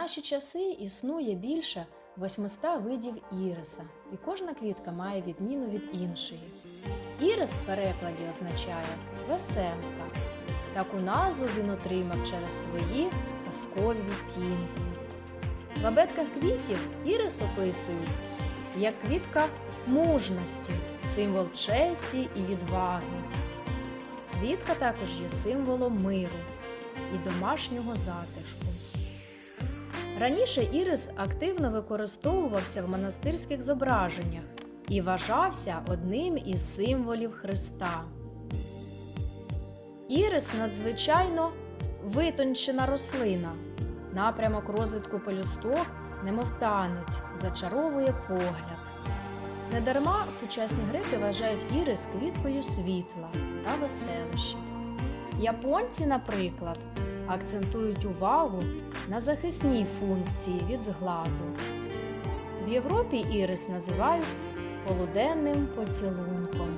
Наші часи існує більше 800 видів іриса, і кожна квітка має відміну від іншої. Ірис в перекладі означає веселка. Таку назву він отримав через свої казкові відтінки. В абетках квітів ірис описують як квітка мужності, символ честі і відваги. Квітка також є символом миру і домашнього затишку. Раніше ірис активно використовувався в монастирських зображеннях і вважався одним із символів Христа. Ірис надзвичайно витончена рослина. Напрямок розвитку пелюсток, немов танець, зачаровує погляд. Недарма сучасні греки вважають ірис квіткою світла та веселища. Японці, наприклад, акцентують увагу на захисній функції від зглазу. В Європі ірис називають полуденним поцілунком.